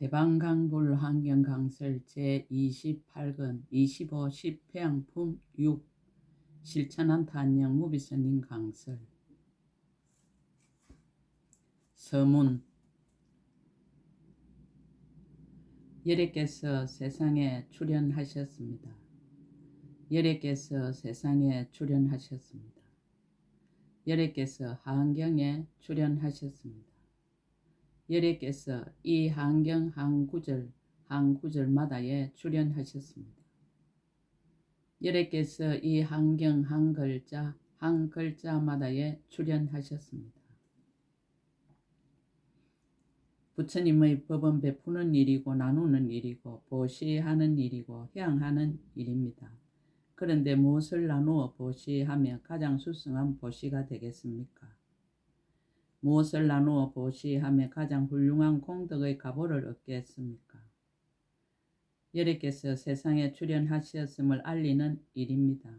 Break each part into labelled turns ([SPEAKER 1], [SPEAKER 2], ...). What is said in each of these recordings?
[SPEAKER 1] 대방강불 환경강설 제28권 25 10회양품 6 실천한 탄영 무비선님 강설 서문 여래께서 세상에 출현하셨습니다. 여래께서 세상에 출현하셨습니다. 여래께서 한경에 출현하셨습니다. 여래께서 이 한경 한 구절 한 구절마다에 출연하셨습니다. 여래께서 이 한경 한 글자 한 글자마다에 출연하셨습니다. 부처님의 법은 베푸는 일이고 나누는 일이고 보시하는 일이고 향하는 일입니다. 그런데 무엇을 나누어 보시하며 가장 수승한 보시가 되겠습니까? 무엇을 나누어 보시하며 가장 훌륭한 공덕의 가보를 얻겠습니까? 여래께서 세상에 출연하셨음을 알리는 일입니다.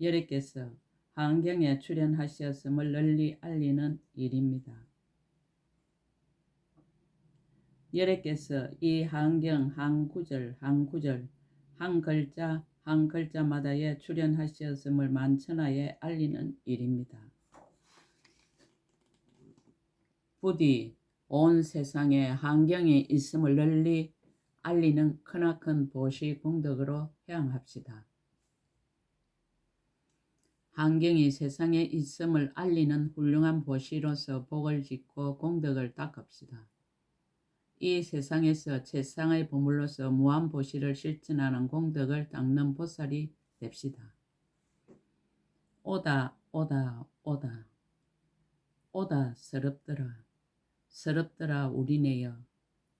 [SPEAKER 1] 여래께서 환경에 출연하셨음을 널리 알리는 일입니다. 여래께서 이 환경 한 구절 한 구절 한 글자 한 글자마다에 출연하셨음을 만천하에 알리는 일입니다. 부디 온 세상에 환경이 있음을 널리 알리는 크나큰 보시 공덕으로 향합시다. 환경이 세상에 있음을 알리는 훌륭한 보시로서 복을 짓고 공덕을 닦읍시다. 이 세상에서 최상의 보물로서 무한 보시를 실천하는 공덕을 닦는 보살이 됩시다. 오다 오다 오다 오다 서럽더라 서럽더라 우리네여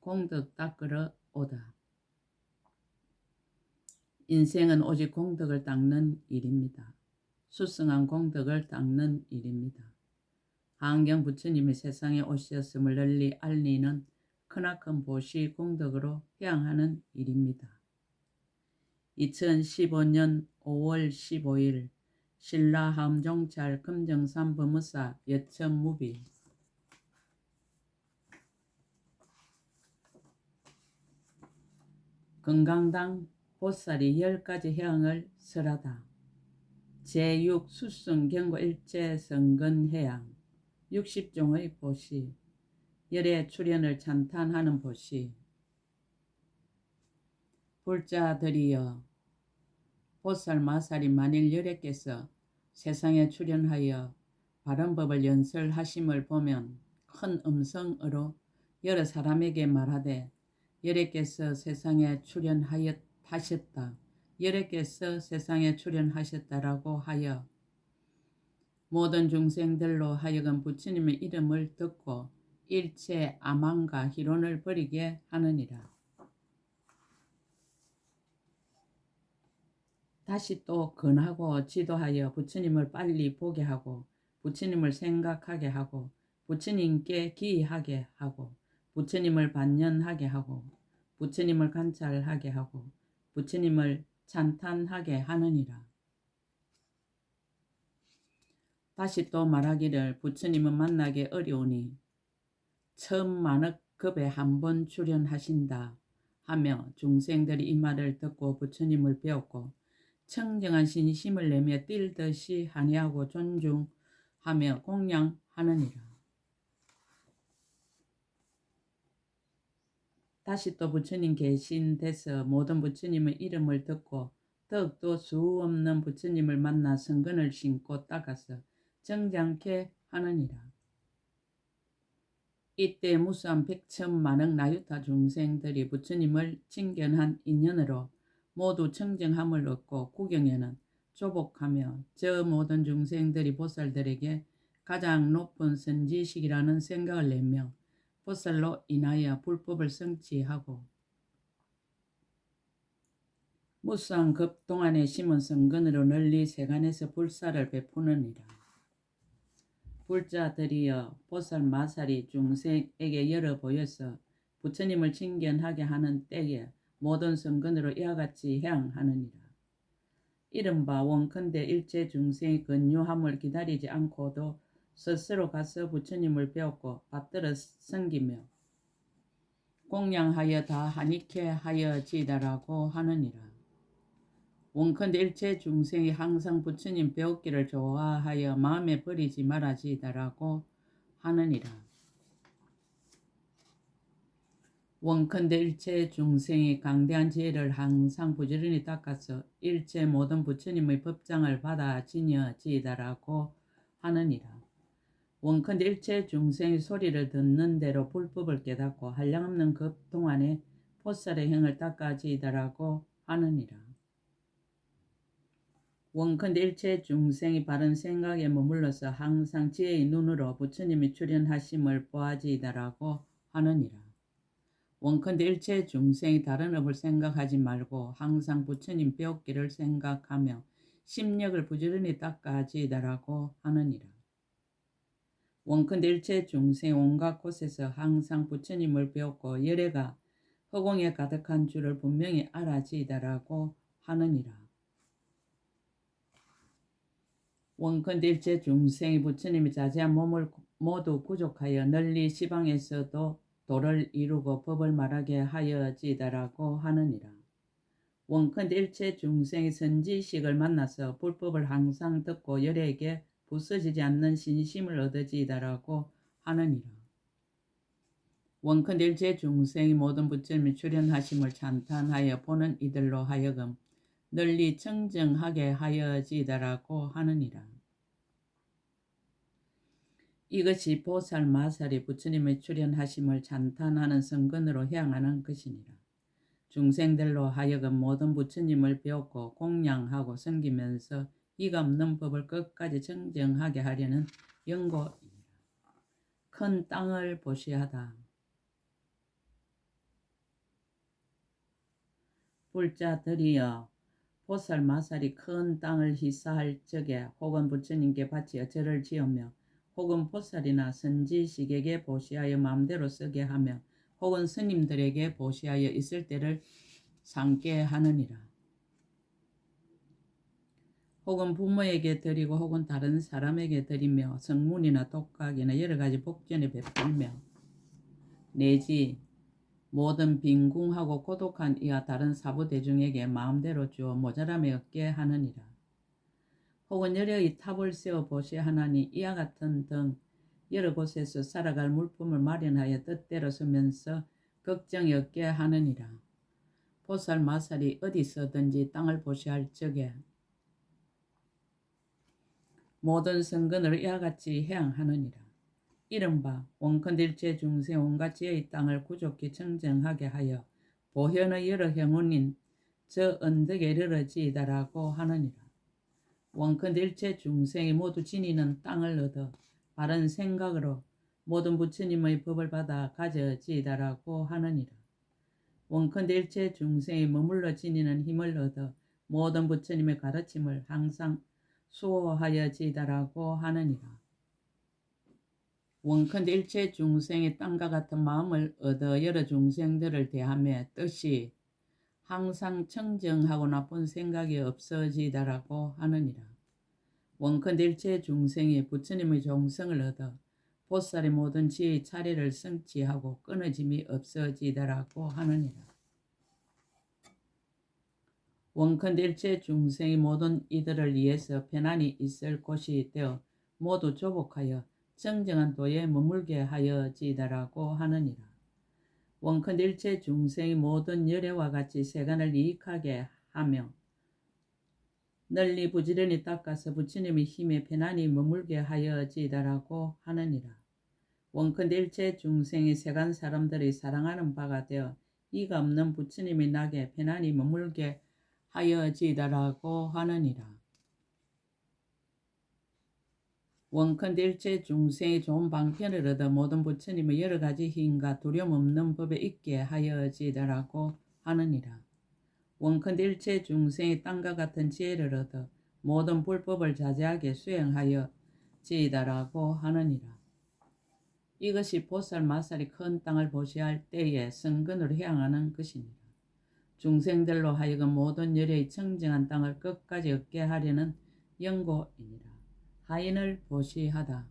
[SPEAKER 1] 공덕 닦으러 오다. 인생은 오직 공덕을 닦는 일입니다. 수승한 공덕을 닦는 일입니다. 한경 부처님이 세상에 오셨음을 널리 알리는 크나큰 보시 공덕으로 향하는 일입니다. 2015년 5월 15일 신라 함종찰 금정산 법무사 여천무비 건강당 보살이 열 가지 향을 설하다. 제6 수승 경고 일제 성근 해양 60종의 보시 열의 출현을 찬탄하는 보시 불자들이여 보살 마살이 만일 열애께서 세상에 출현하여 바른 법을 연설하심을 보면 큰 음성으로 여러 사람에게 말하되 여래께서 세상에 출현하였다. 여래께서 세상에 출현하셨다라고 하여 모든 중생들로 하여금 부처님의 이름을 듣고 일체 아망과 희론을 버리게 하느니라. 다시 또 근하고 지도하여 부처님을 빨리 보게 하고 부처님을 생각하게 하고 부처님께 기이하게 하고 부처님을 반연하게 하고 부처님을 관찰하게 하고 부처님을 찬탄하게 하느니라. 다시 또 말하기를 부처님은 만나기 어려우니 처음 만억급에 한 번 출연하신다 하며 중생들이 이 말을 듣고 부처님을 배웠고 청정한 신심을 내며 뛸 듯이 한의하고 존중하며 공양하느니라. 다시 또 부처님 계신 데서 모든 부처님의 이름을 듣고 더욱더 수 없는 부처님을 만나 성근을 신고 닦아서 정장케 하느니라. 이때 무수한 백천만억 나유타 중생들이 부처님을 칭견한 인연으로 모두 청정함을 얻고 구경에는 조복하며 저 모든 중생들이 보살들에게 가장 높은 선지식이라는 생각을 내며 보살로 인하여 불법을 성취하고 무수한 급 동안에 심은 성근으로 널리 세간에서 불사를 베푸느니라. 불자들이여 보살 마살이 중생에게 열어 보여서 부처님을 칭견하게 하는 때에 모든 성근으로 이와 같이 향하느니라. 이른바 원컨대 일체 중생의 근유함을 기다리지 않고도 스스로 가서 부처님을 배웠고 받들어 섬기며 공양하여 다 하니케 하여지다라고 하느니라. 원컨대 일체 중생이 항상 부처님 배웠기를 좋아하여 마음에 버리지 말아지다라고 하느니라. 원컨대 일체 중생이 강대한 지혜를 항상 부지런히 닦아서 일체 모든 부처님의 법장을 받아 지녀지다라고 하느니라. 원컨대 일체 중생이 소리를 듣는 대로 불법을 깨닫고 한량없는 급 동 안에 포살의 행을 닦아지다라고 하느니라. 원컨대 일체 중생이 바른 생각에 머물러서 항상 지혜의 눈으로 부처님이 출현하심을 보아지다라고 하느니라. 원컨대 일체 중생이 다른 업을 생각하지 말고 항상 부처님 배웠기를 생각하며 심력을 부지런히 닦아지다라고 하느니라. 원컨대 일체 중생 온갖 곳에서 항상 부처님을 배웠고 열애가 허공에 가득한 줄을 분명히 알아지다라고 하느니라. 원컨대 일체 중생이 부처님이 자세한 몸을 모두 구족하여 널리 시방에서도 도를 이루고 법을 말하게 하여지다라고 하느니라. 원컨대 일체 중생이 선지식을 만나서 불법을 항상 듣고 열에게 부서지지 않는 신심을 얻어지다라고 하느니라. 원컨대 일체 중생이 모든 부처님이 출현하심을 찬탄하여 보는 이들로 하여금 널리 청정하게 하여지다라고 하느니라. 이것이 보살 마살이 부처님의 출현하심을 찬탄하는 성근으로 향하는 것이니라. 중생들로 하여금 모든 부처님을 배웠고 공양하고 섬기면서 이가 없는 법을 끝까지 정정하게 하려는 연고이니라. 큰 땅을 보시하다. 불자들이여 보살 마살이 큰 땅을 희사할 적에 혹은 부처님께 바치어 절을 지으며 혹은 보살이나 선지식에게 보시하여 마음대로 쓰게 하며 혹은 스님들에게 보시하여 있을 때를 상게 하느니라. 혹은 부모에게 드리고 혹은 다른 사람에게 드리며 성문이나 독각이나 여러 가지 복전에 베풀며 내지 모든 빈궁하고 고독한 이와 다른 사부 대중에게 마음대로 주어 모자람에 얻게 하느니라. 혹은 여러의 탑을 세워 보시 하나니 이와 같은 등 여러 곳에서 살아갈 물품을 마련하여 뜻대로 쓰면서 걱정이 없게 하느니라. 보살 마살이 어디서든지 땅을 보시할 적에 모든 성근을 이와 같이 해양하느니라. 이른바 원컨딜체 중세 온갖 지의 땅을 구족히 청정하게 하여 보현의 여러 형운인 저 언덕에 이르러지이다라고 하느니라. 원컨딜체 중생이 모두 지니는 땅을 얻어 바른 생각으로 모든 부처님의 법을 받아 가져지이다라고 하느니라. 원컨딜체 중생이 머물러 지니는 힘을 얻어 모든 부처님의 가르침을 항상 수호하여지다라고 하느니라. 원컨대 일체 중생의 땅과 같은 마음을 얻어 여러 중생들을 대하며 뜻이 항상 청정하고 나쁜 생각이 없어지다라고 하느니라. 원컨대 일체 중생이 부처님의 종성을 얻어 보살의 모든 지의 차례를 성취하고 끊어짐이 없어지다라고 하느니라. 원컨대 일체 중생이 모든 이들을 위해서 편안히 있을 곳이 되어 모두 조복하여 정정한 도에 머물게 하여지다라고 하느니라. 원컨대 일체 중생이 모든 열애와 같이 세간을 이익하게 하며 널리 부지런히 닦아서 부처님의 힘에 편안히 머물게 하여지다라고 하느니라. 원컨대 일체 중생이 세간 사람들이 사랑하는 바가 되어 이가 없는 부처님이 나게 편안히 머물게 하여지다라고 하느니라. 원컨대 일체 중생이 좋은 방편을 얻어 모든 부처님의 여러 가지 힘과 두려움 없는 법에 있게 하여지다라고 하느니라. 원컨대 일체 중생이 땅과 같은 지혜를 얻어 모든 불법을 자제하게 수행하여 지이다라고 하느니라. 이것이 보살 마살이 큰 땅을 보시할 때에 성근으로 향하는 것이니라. 중생들로 하여금 모든 열의 청정한 땅을 끝까지 얻게 하려는 연고이니라. 하인을 보시하다.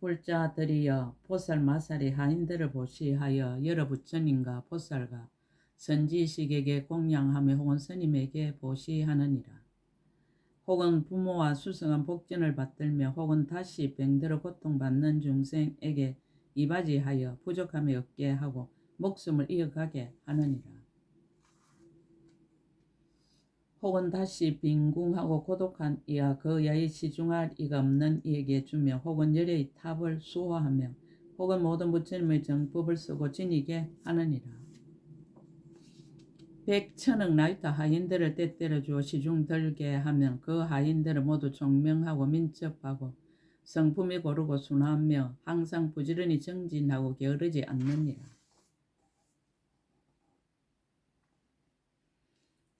[SPEAKER 1] 불자들이여 보살 마살이 하인들을 보시하여 여러 부처님과 보살과 선지식에게 공양하며 혹은 스님에게 보시하느니라. 혹은 부모와 수성한 복전을 받들며 혹은 다시 병들어 고통받는 중생에게 이바지하여 부족함이 없게 하고 목숨을 이어가게 하느니라. 혹은 다시 빈궁하고 고독한 이와 그 여의 시중할 이가 없는 이에게 주며 혹은 열의 탑을 수호하며 혹은 모든 부처님의 정법을 쓰고 지니게 하느니라. 백천억 나이타 하인들을 때때려 주어 시중 들게 하면 그 하인들을 모두 총명하고 민첩하고 성품이 고르고 순하며 항상 부지런히 정진하고 게으르지 않느니라.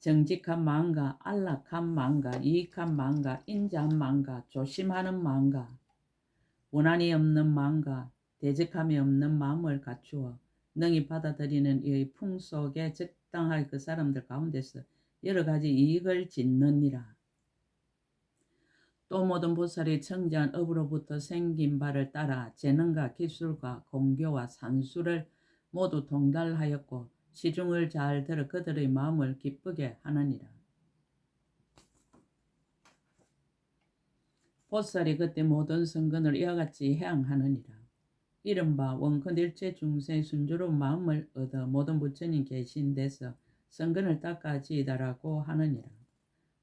[SPEAKER 1] 정직한 마음과 안락한 마음과 이익한 마음과 인자한 마음과 조심하는 마음과 원한이 없는 마음과 대적함이 없는 마음을 갖추어 능히 받아들이는 이의 풍속에 적당하게 그 사람들 가운데서 여러 가지 이익을 짓느니라. 또 모든 보살이 청지한 업으로부터 생긴 바를 따라 재능과 기술과 공교와 산수를 모두 동달하였고 시중을 잘 들어 그들의 마음을 기쁘게 하느니라. 보살이 그때 모든 성근을 이와 같이 해양하느니라. 이른바 원컨일체 중생 순조로운 마음을 얻어 모든 부처님 계신 데서 성근을 닦아지이다라고 하느니라.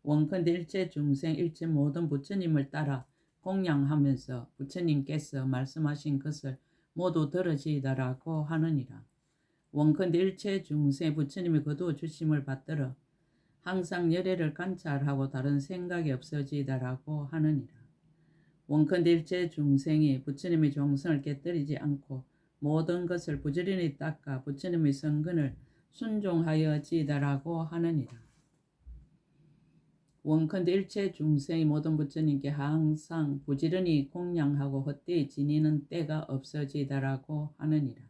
[SPEAKER 1] 원컨일체 중생 일체 모든 부처님을 따라 공양하면서 부처님께서 말씀하신 것을 모두 들어지이다라고 하느니라. 원컨대 일체 중세 부처님이 거두어 주심을 받들어 항상 열애를 관찰하고 다른 생각이 없어지다라고 하느니라. 원컨대 일체 중생이 부처님의 종성을 깨뜨리지 않고 모든 것을 부지런히 닦아 부처님의 성근을 순종하여 지다라고 하느니라. 원컨대 일체 중생이 모든 부처님께 항상 부지런히 공양하고 헛되이 지니는 때가 없어지다라고 하느니라.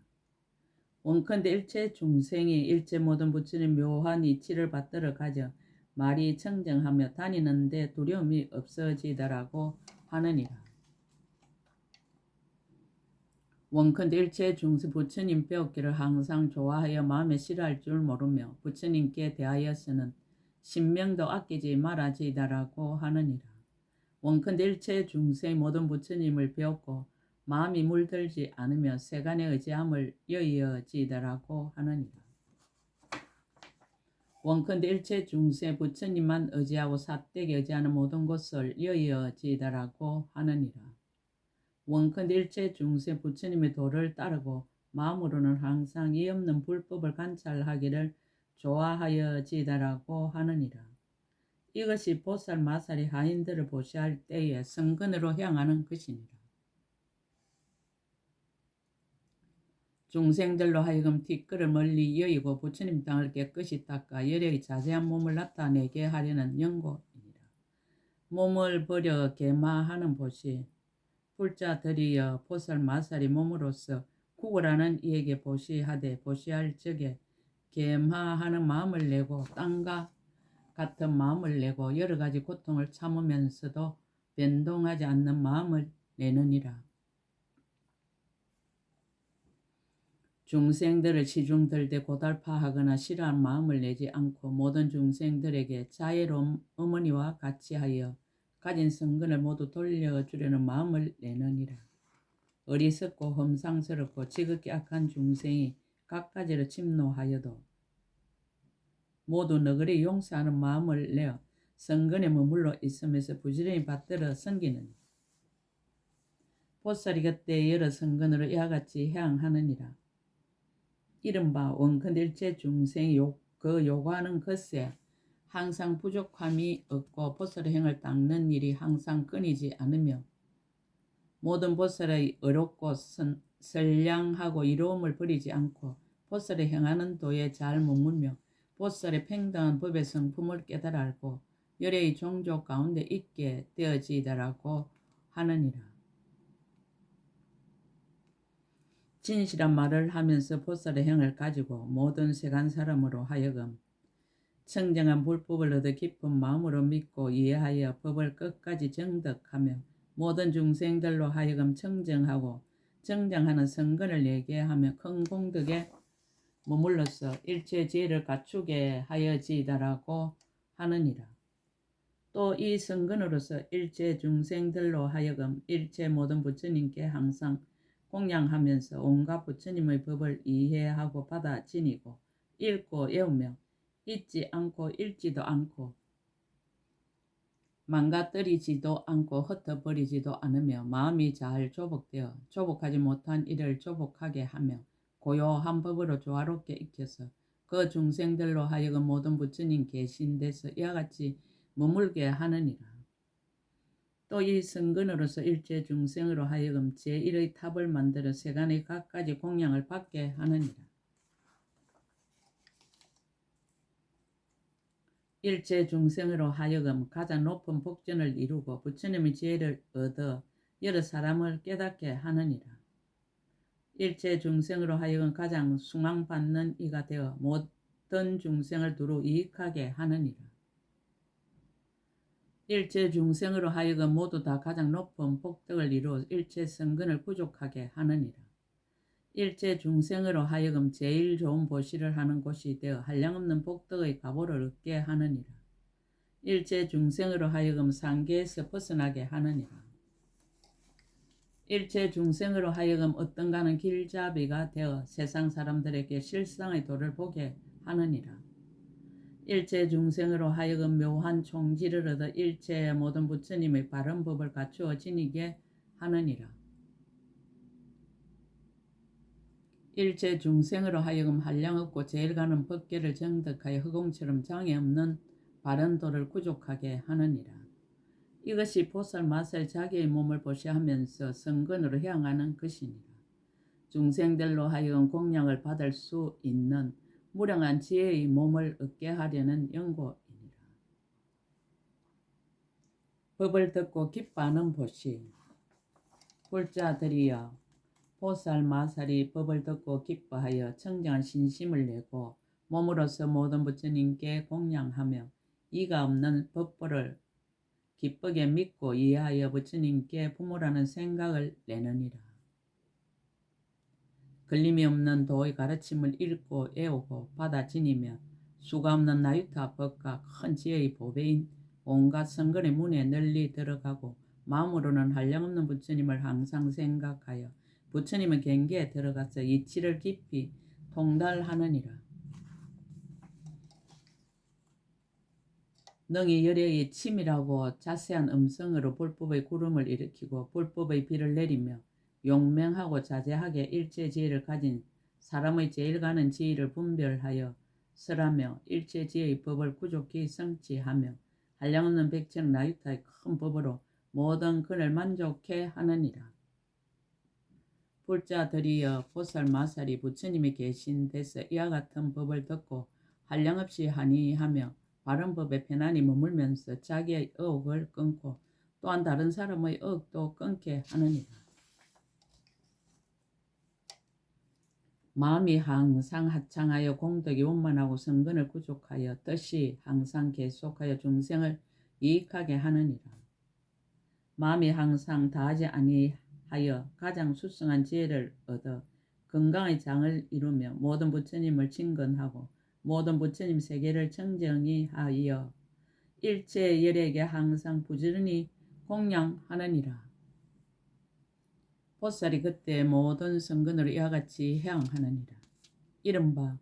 [SPEAKER 1] 원컨대 일체 중생이 일체 모든 부처님 묘한 이치를 받들어 가져 말이 청정하며 다니는데 두려움이 없어지더라고 하느니라. 원컨대 일체 중생 부처님 배웠기를 항상 좋아하여 마음에 싫어할 줄 모르며 부처님께 대하여서는 신명도 아끼지 말아지다라고 하느니라. 원컨대 일체 중생 모든 부처님을 배웠고 마음이 물들지 않으며 세간의 의지함을 여의어지더라고 하느니라. 원컨대 일체 중세 부처님만 의지하고 사대게 의지하는 모든 것을 여의어지더라고 하느니라. 원컨대 일체 중세 부처님의 도를 따르고 마음으로는 항상 이 없는 불법을 관찰하기를 좋아하여지더라고 하느니라. 이것이 보살 마살이 하인들을 보시할 때에 성근으로 향하는 것이니라. 중생들로 하여금 뒷걸을 멀리 여의고 부처님 땅을 깨끗이 닦아 열의 자세한 몸을 나타내게 하려는 연고입니다. 몸을 버려 개마하는 보시 불자들이여 보살 마살이 몸으로서 구걸하는 이에게 보시하되 보시할 적에 개마하는 마음을 내고 땅과 같은 마음을 내고 여러 가지 고통을 참으면서도 변동하지 않는 마음을 내느니라. 중생들을 시중들되 고달파하거나 싫어하는 마음을 내지 않고 모든 중생들에게 자애로운 어머니와 같이 하여 가진 성근을 모두 돌려주려는 마음을 내느니라. 어리석고 험상스럽고 지극히 악한 중생이 갖가지로 침노하여도 모두 너그리 용서하는 마음을 내어 성근에 머물러 있으면서 부지런히 받들어 섬기는 보살이 그때 여러 성근으로 이와 같이 향하느니라. 이른바 원컨일체 중생이 요, 그 요구하는 것에 항상 부족함이 없고 보살의 행을 닦는 일이 항상 끊이지 않으며 모든 보살의 어렵고 선, 선량하고 이로움을 버리지 않고 보살의 행하는 도에 잘 머물며 보살의 평등한 법의 성품을 깨달아 알고 열의 종족 가운데 있게 되어지더라고 하느니라. 진실한 말을 하면서 보살의 행을 가지고 모든 세간 사람으로 하여금 청정한 불법을 얻어 깊은 마음으로 믿고 이해하여 법을 끝까지 정덕하며 모든 중생들로 하여금 청정하고 정정하는 성근을 내게 하며 큰 공덕에 머물러서 일체 지혜를 갖추게 하여지이다라고 하느니라. 또이 성근으로서 일체 중생들로 하여금 일체 모든 부처님께 항상 공양하면서 온갖 부처님의 법을 이해하고 받아 지니고 읽고 외우며 잊지 않고 읽지도 않고 망가뜨리지도 않고 흩어버리지도 않으며 마음이 잘 조복되어 조복하지 못한 일을 조복하게 하며 고요한 법으로 조화롭게 익혀서 그 중생들로 하여금 모든 부처님 계신 데서 이와 같이 머물게 하느니라. 또 이 성근으로서 일체 중생으로 하여금 제1의 탑을 만들어 세간의 각가지 공양을 받게 하느니라. 일체 중생으로 하여금 가장 높은 복전을 이루고 부처님의 지혜를 얻어 여러 사람을 깨닫게 하느니라. 일체 중생으로 하여금 가장 숭앙받는 이가 되어 모든 중생을 두루 이익하게 하느니라. 일체 중생으로 하여금 모두 다 가장 높은 복덕을 이루어 일체 성근을 부족하게 하느니라. 일체 중생으로 하여금 제일 좋은 보시를 하는 곳이 되어 한량없는 복덕의 가보를 얻게 하느니라. 일체 중생으로 하여금 상계에서 벗어나게 하느니라. 일체 중생으로 하여금 어떤 가는 길잡이가 되어 세상 사람들에게 실상의 도를 보게 하느니라. 일체 중생으로 하여금 묘한 총지를 얻어 일체의 모든 부처님의 바른 법을 갖추어 지니게 하느니라. 일체 중생으로 하여금 한량없고 제일 가는 법계를 정득하여 허공처럼 장애 없는 바른 도를 구족하게 하느니라. 이것이 보살 마살 자기의 몸을 보시하면서 성근으로 향하는 것이니라. 중생들로 하여금 공양을 받을 수 있는 무량한 지혜의 몸을 얻게 하려는 연고이니라. 법을 듣고 기뻐하는 보시. 불자들이여 보살 마살이 법을 듣고 기뻐하여 청정한 신심을 내고 몸으로서 모든 부처님께 공양하며 이가 없는 법보를 기쁘게 믿고 이해하여 부처님께 부모라는 생각을 내느니라. 걸림이 없는 도의 가르침을 읽고 애우고 받아 지니며 수가 없는 나유타 법과 큰 지혜의 보배인 온갖 성근의 문에 널리 들어가고 마음으로는 한량없는 부처님을 항상 생각하여 부처님의 경계에 들어가서 이치를 깊이 통달하느니라. 능히 열애의 침이라고 자세한 음성으로 불법의 구름을 일으키고 불법의 비를 내리며 용맹하고 자제하게 일체 지혜를 가진 사람의 제일 가는 지혜를 분별하여 설하며 일체 지혜의 법을 구족히 성취하며 한량없는 백천 나유타의 큰 법으로 모든 근을 만족해 하느니라. 불자들이여 보살 마살이 부처님이 계신 데서 이와 같은 법을 듣고 한량없이 하니하며 바른 법에 편안히 머물면서 자기의 의혹을 끊고 또한 다른 사람의 의혹도 끊게 하느니라. 마음이 항상 하창하여 공덕이 원만하고 성근을 구족하여 뜻이 항상 계속하여 중생을 이익하게 하느니라. 마음이 항상 다하지 아니 하여 가장 수승한 지혜를 얻어 건강의 장을 이루며 모든 부처님을 친근하고 모든 부처님 세계를 청정히 하여 일체 열에게 항상 부지런히 공양하느니라. 보살이 그때 모든 성근으로 이와 같이 향하느니라. 이른바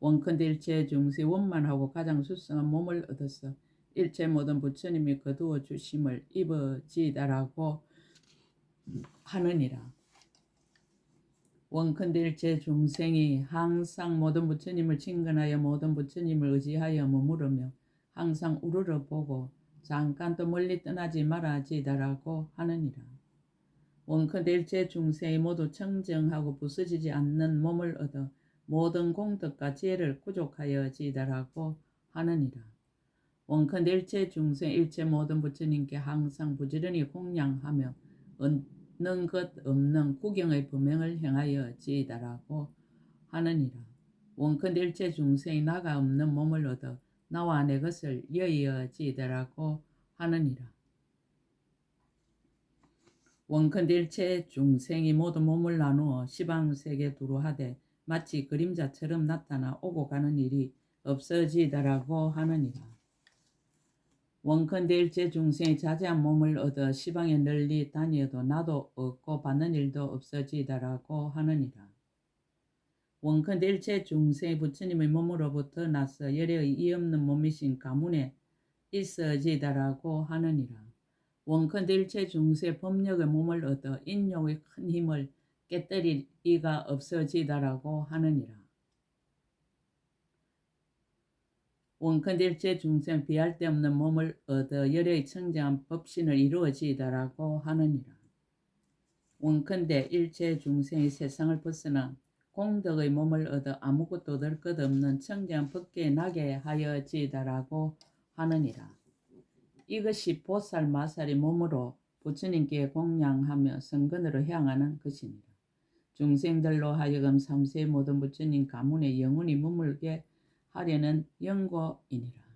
[SPEAKER 1] 원컨대 일체 중세 원만하고 가장 수성한 몸을 얻어서 일체 모든 부처님이 거두어 주심을 입어지다라고 하느니라. 원컨대 일체 중생이 항상 모든 부처님을 친근하여 모든 부처님을 의지하여 머무르며 항상 우르르 보고 잠깐 또 멀리 떠나지 말아지다라고 하느니라. 원컨대 일체 중생이 모두 청정하고 부서지지 않는 몸을 얻어 모든 공덕과 지혜를 구족하여 지다라고 하느니라. 원컨대 일체 중생 일체 모든 부처님께 항상 부지런히 공양하며 얻는 것 없는 구경의 범행을 행하여 지다라고 하느니라. 원컨대 일체 중생이 나가 없는 몸을 얻어 나와 내 것을 여의어 지다라고 하느니라. 원컨대일체 중생이 모두 몸을 나누어 시방세계 두루 하되 마치 그림자처럼 나타나 오고 가는 일이 없어지다라고 하느니라. 원컨대일체 중생이 자세한 몸을 얻어 시방에 널리 다니어도 나도 얻고 받는 일도 없어지다라고 하느니라. 원컨대일체 중생이 부처님의 몸으로부터 나서 열애의 이 없는 몸이신 가문에 있어지다라고 하느니라. 원컨대 일체 중세 법력의 몸을 얻어 인욕의 큰 힘을 깨뜨릴 이가 없어지다라고 하느니라. 원컨대 일체 중생 비할 데 없는 몸을 얻어 열의 청정한 법신을 이루어지다라고 하느니라. 원컨대 일체 중생이 세상을 벗어나 공덕의 몸을 얻어 아무것도 얻을 것 없는 청정한 법계에 나게 하여지다라고 하느니라. 이것이 보살 마살의 몸으로 부처님께 공양하며 성근으로 향하는 것이니라. 중생들로 하여금 삼세의 모든 부처님 가문에 영원히 머물게 하려는 영고이니라.